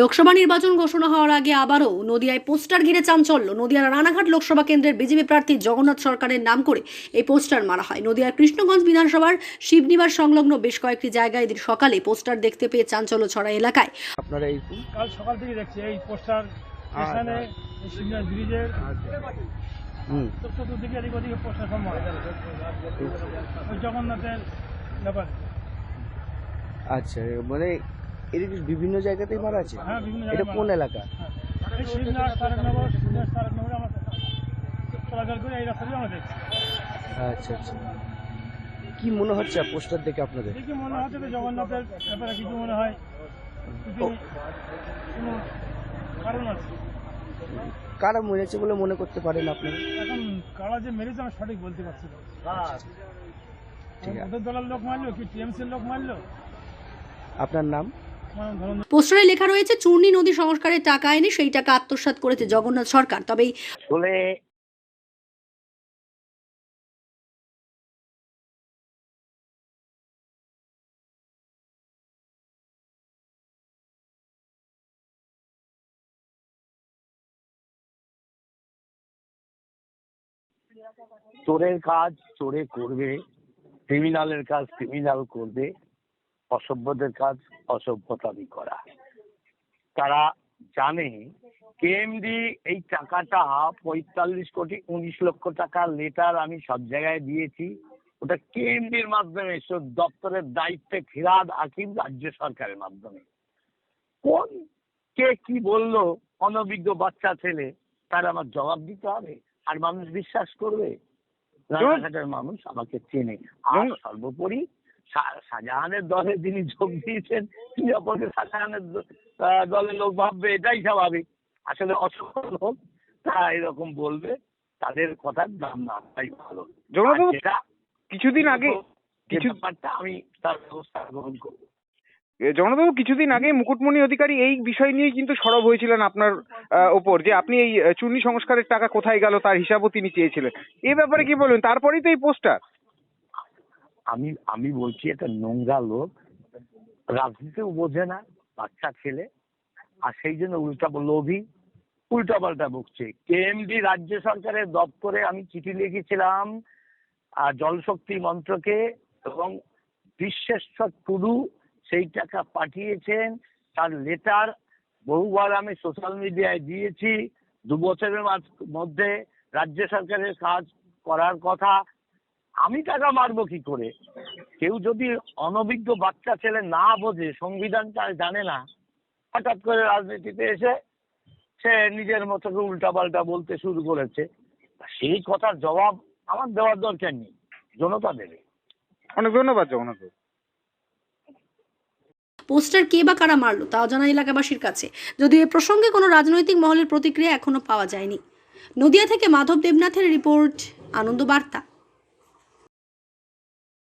লোকসভা নির্বাচন ঘোষণা হওয়ার আগে আবারও নদিয়ায় পোস্টার ঘিরে চাঞ্চল্য। নদিয়ার রানাঘাট লোকসভা কেন্দ্রের বিজেপি প্রার্থী জগন্নাথ সরকারের নাম করে এই পোস্টার মারা হয়। নদিয়ার কৃষ্ণগঞ্জ বিধানসভার শিবনিবাস সংলগ্ন বেশ কয়েকটি জায়গায় এদিন সকালে পোস্টার দেখতে পেয়ে চাঞ্চল্য ছড়া এলাকায়। আপনারা এই কাল সকাল থেকে দেখছি এই পোস্টার স্টেশনে এই ব্রিজের চতুর্দিকে এদিক ওদিকে পোস্টার সব ওই জগন্নাথের ব্যাপার। আচ্ছা মানে এদিকে বিভিন্ন জায়গাতেই মারা আছে? হ্যাঁ বিভিন্ন এটা কোন এলাকা হ্যাঁ। আচ্ছা আচ্ছা। কি মনে হচ্ছে পোস্টার দেখে আপনাদের? মনে হচ্ছে জগন্নাথের ব্যাপারে কিছু মনে হয়। কারণ আছে? কারা মরেছে বলে মনে করতে পারেন আপনারা? এখন কারা যে মেরেছে আমি সঠিক বলতে পারছি না। ওদের দলের লোক মারলো কি টিএমসির লোক মারলো? আপনার নাম? পোস্টারে লেখা রয়েছে, চূর্ণী নদী সংস্কারের টাকা এনে সেই টাকা আত্মসাৎ করেছে জগন্নাথ সরকার। তবে আসলে চোরের কাজ চোরে করবে ক্রিমিনালের কাজ ক্রিমিনাল করবে। অসভ্যদের কাজ অসভ্যতামি করা। তারা জানে কেএমডি এই টাকাটা পঁয়তাল্লিশ কোটি উনিশ লক্ষ টাকার লেটার আমি সব জায়গায় দিয়েছি। ওটা কেএমডির মাধ্যমে দপ্তরের দায়িত্বে ফিরাদ হাকিম রাজ্য সরকারের মাধ্যমে। কোন কে কি বলল অনভিজ্ঞ বাচ্চা ছেলে তার আমার জবাব দিতে হবে। আর মানুষ বিশ্বাস করবে? রানাঘাটের মানুষ আমাকে চেনে। আর সর্বোপরি শাহজাহানের দলে যিনি যোগ দিয়েছেন তিনি অপরকে শাহজাহানের দলের লোক ভাববে এটাই স্বাভাবিক। আসলে অসফল হোক তারা এরকম বলবে তাদের কথার দাম না তাই ভালো। কিছুদিন আগে কিছু ব্যাপারটা আমি তার ব্যবস্থা গ্রহণ করব। এ, জগন্নাথবাবু কিছুদিন আগে মুকুটমণি অধিকারী এই বিষয় নিয়ে কিন্তু সরব হয়েছিলেন আপনার ওপর যে আপনি এই চুন্নি সংস্কারের টাকা কোথায় গেল তার হিসাবও তিনি চেয়েছিলেন। এই ব্যাপারে কি বলবেন তারপরেই তো এই পোস্টার। আমি আমি বলছি, একটা নোংরা লোক রাজনীতিও বোঝে না, বাচ্চা ছেলে, আর সেই জন্য উল্টা লোভী উল্টা পাল্টা বকছে। কেএমডি রাজ্য সরকারের দপ্তরে আমি চিঠি লিখেছিলাম জলশক্তি মন্ত্রকে, এবং বিশ্বেশ্বর টুডু সেই টাকা পাঠিয়েছেন, তার লেটার বহুবার আমি সোশ্যাল মিডিয়ায় দিয়েছি। দু বছরের মধ্যে রাজ্য সরকারের কাজ করার কথা আমি টাকা মারবো কি করে? কেউ যদি অনভিজ্ঞ বাচ্চা ছেলে না বোঝে সংবিধানটা জানে না হঠাৎ করে রাজনীতিতে এসে সে নিজের মতো উল্টাপাল্টা বলতে শুরু করেছে সেই কথার জবাব আমার দেওয়ার দরকার নেই জনতা দেবে। অনেক ধন্যবাদ জগন্নাথবাবু পোস্টার কে বা কারা মারলো তা অজানা এলাকাবাসীর কাছে যদিও এ প্রসঙ্গে কোনো রাজনৈতিক মহলের প্রতিক্রিয়া এখনও পাওয়া যায়নি। নদিয়া থেকে মাধব দেবনাথের রিপোর্ট আনন্দ বার্তা